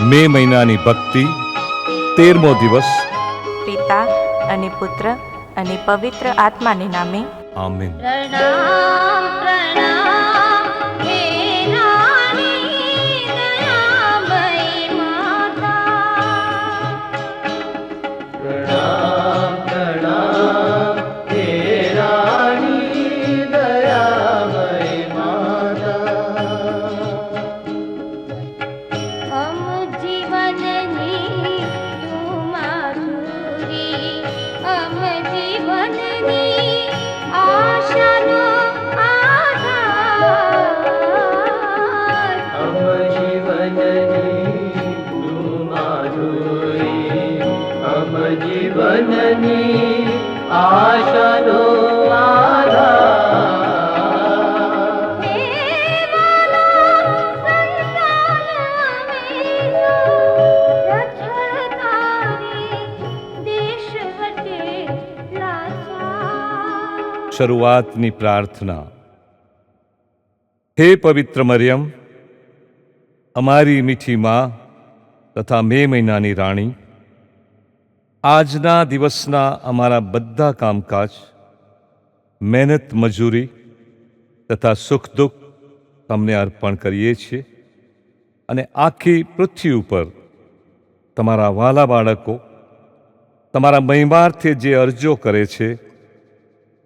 મે મહિનાની ભક્તિ તેરમો દિવસ. પિતા અને પુત્ર અને પવિત્ર આત્માને નામે. આમેન. પ્રણામ પ્રણામ. શરૂઆતની પ્રાર્થના. હે પવિત્ર મરિયમ, અમારી મીઠી માં તથા મે મહિનાની રાણી, આજના દિવસના અમારા બધા કામકાજ, મહેનત મજૂરી તથા સુખ દુઃખ તમને અર્પણ કરીએ છીએ અને આખી પૃથ્વી ઉપર તમારા વાલા બાળકો, તમારા મહિમાર્થે જે અરજો કરે છે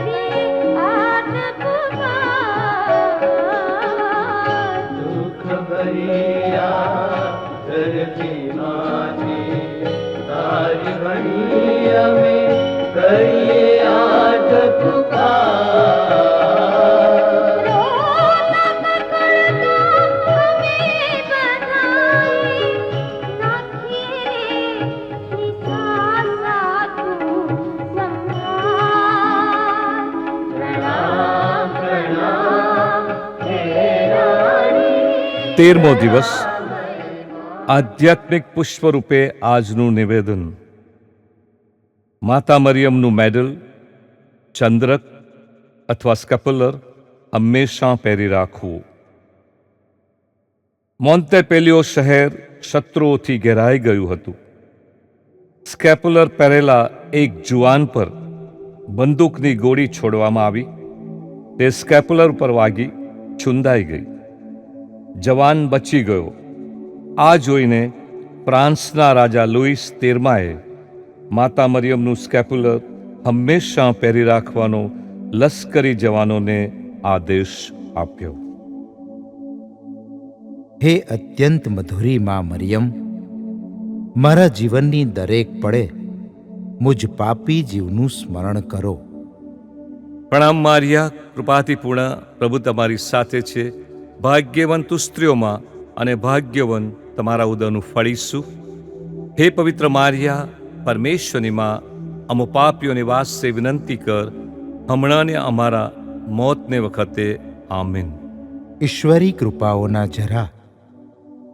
કરી તેરમો દિવસ આધ્યાત્મિક પુષ્પ રૂપે આજનું નિવેદન. માતા મરિયમનું મેડલ, ચંદ્રક અથવા સ્કેપ્યુલર હંમેશા પહેરી રાખવું. મોન્ટેપેલિયો શહેર શત્રુઓથી ઘેરાઈ ગયું હતું. સ્કેપ્યુલર પહેરેલા એક જુવાન પર બંદૂકની ગોળી છોડવામાં આવી. તે સ્કેપ્યુલર પર વાગી છુંદાઈ ગઈ. જવાન બચી ગયો. આ જોઈને ફ્રાન્સના રાજા લુઈસ તેરમાએ માતા મરિયમનું સ્કેપ્યુલર હંમેશા પહેરી રાખવાનો લશ્કરી જવાનોને આદેશ આપ્યો. હે અત્યંત મધુરી માં મરિયમ મારા જીવનની દરેક પડે મુજ પાપી જીવનું સ્મરણ કરો. પ્રણામ મારિયા કૃપાથી પૂર્ણ પ્રભુ તમારી સાથે છે. ભાગ્યવંત સ્ત્રીઓમાં અને ભાગ્યવન તમારા ઉદરનું ફળીશું હે પવિત્ર મારિયા પરમેશ્વરની માં અમો પાપીઓની વાસે વિનંતી કર હમણાંને અમારા મોતને વખતે આમીન. ઈશ્વરી કૃપાઓના જરા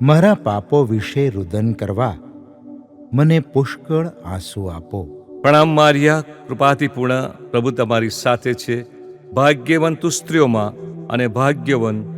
મારા પાપો વિશે રુદન કરવા મને પુષ્કળ આંસુ આપો. પ્રણામ મારિયા કૃપાથી પૂર્ણ પ્રભુ તમારી સાથે છે. ભાગ્યવંત સ્ત્રીઓમાં અને ભાગ્યવન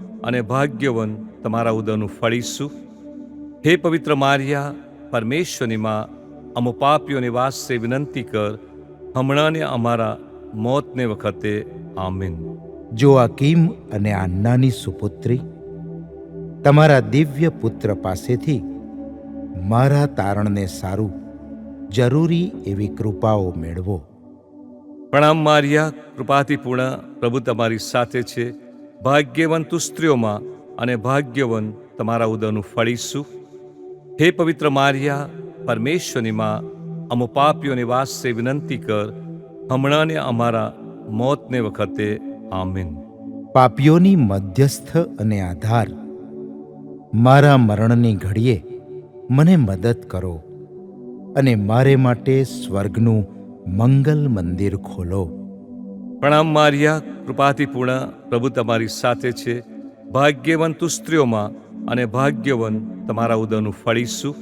અને ભાગ્યવન તમારા ઉદરનું ફળીશું હે પવિત્ર મારિયા પરમેશ્વરની માં અમુ પાપીઓની વાસે વિનંતી કર હમણાંને અમારા મોતને વખતે આમીન. જો અકીમ અને આન્નાની સુપુત્રી તમારા દિવ્ય પુત્ર પાસેથી મારા તારણને સારું જરૂરી એવી કૃપાઓ મેળવો. પ્રણામ મારિયા કૃપાથી પૂર્ણ પ્રભુ તમારી સાથે છે. ભાગ્યવંત સ્ત્રીઓમાં અને ભાગ્યવન તમારા ઉદરનું ફળીશું હે પવિત્ર માર્યા પરમેશ્વરની માં અમુ પાપીઓની વાસે વિનંતી કર હમણાંને અમારા મોતને વખતે આમીન પાપીઓની મધ્યસ્થ અને આધાર મારા મરણની ઘડીએ મને મદદ કરો અને મારે માટે સ્વર્ગનું મંગલ મંદિર ખોલો પ્રણામ મારિયા કૃપાથી પૂર્ણ પ્રભુ તમારી સાથે છે. ભાગ્યવંત સ્ત્રીઓમાં અને ભાગ્યવન તમારા ઉદરનું ફળીશું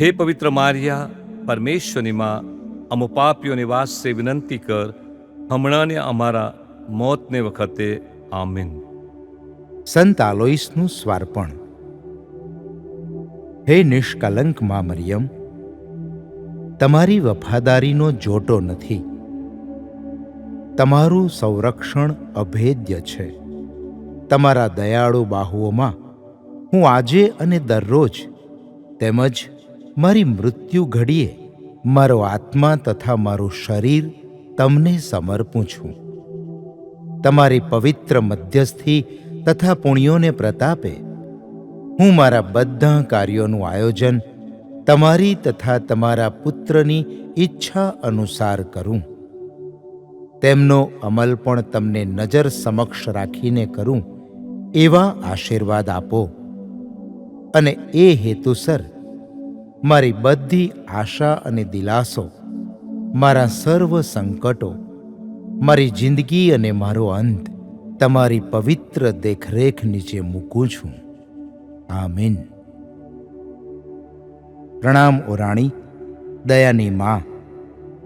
હે પવિત્ર મારિયા, પરમેશ્વરની માં, અમો પાપીઓની વાસે વિનંતી કર હમણાંને અમારા મોતને વખતે આમીન. સંત આલોઈસનું સ્વાર્પણ. હે નિષ્કલંક મા મરિયમ, તમારી વફાદારીનો જોટો નથી. તમારું સંરક્ષણ અભેદ્ય છે. તમારા દયાળુ બાહુઓમાં હું આજે અને દરરોજ તેમજ મારી મૃત્યુ ઘડીએ મારો આત્મા તથા મારું શરીર તમને સમર્પું છું. તમારી પવિત્ર મધ્યસ્થી તથા પુણ્યોને પ્રતાપે હું મારા બધા કાર્યોનું આયોજન તમારી તથા તમારા પુત્રની ઈચ્છા અનુસાર કરું. તેમનો અમલ પણ તમને નજર સમક્ષ રાખીને કરું, એવા આશીર્વાદ આપો. અને એ હેતુસર મારી બધી આશા અને દિલાસો, મારા સર્વ સંકટો, મારી જિંદગી અને મારો અંત તમારી પવિત્ર દેખરેખ નીચે મૂકું છું. આમીન. પ્રણામ ઓરાણી દયાની માં.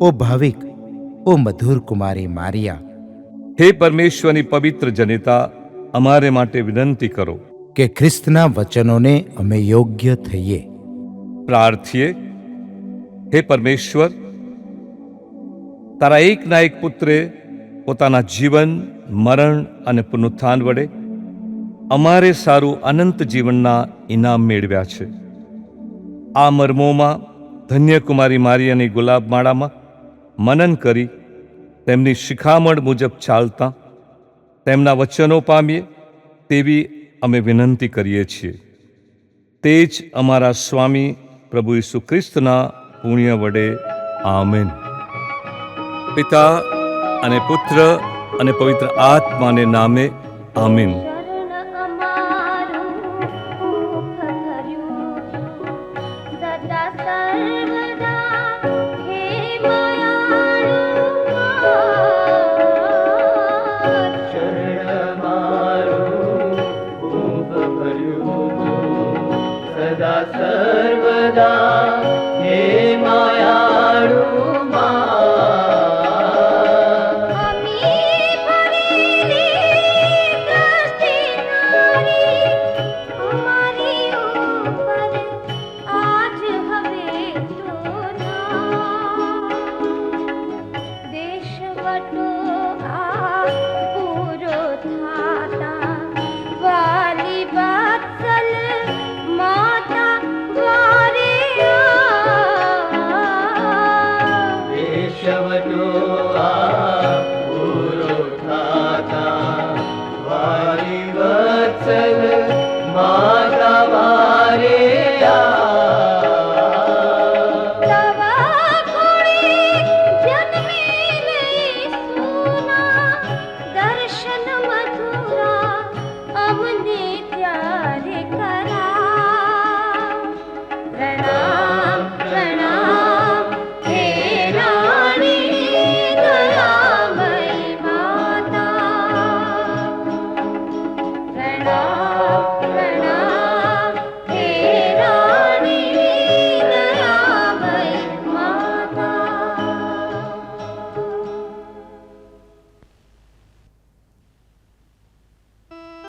ઓ ભાવિક ઓ મધુર કુમારી મારિયા. હે પરમેશ્વરની પવિત્ર જનિતા અમારે માટે વિનંતી કરો. કે ખ્રિસ્તના વચનોને અમે યોગ્ય થઈએ. પ્રાર્થીએ હે પરમેશ્વર તારા એકના એક પુત્રે પોતાના જીવન મરણ અને પુનરુત્થાન વડે અમારે સારું અનંત જીવનના ઇનામ મેળવ્યા છે. આ મર્મોમાં ધન્યકુમારી મારિયાની ગુલાબ માળામાં મનન કરી, તેમની શિખામણ મુજબ ચાલતા, તેમના વચનો પામીએ, તેવી અમે વિનંતી કરીએ છીએ. તે જ અમારા સ્વામી પ્રભુ ઈસુ ખ્રિસ્તના પુણ્ય વડે આમેન. પિતા અને પુત્ર અને પવિત્ર આત્માને નામે આમીન.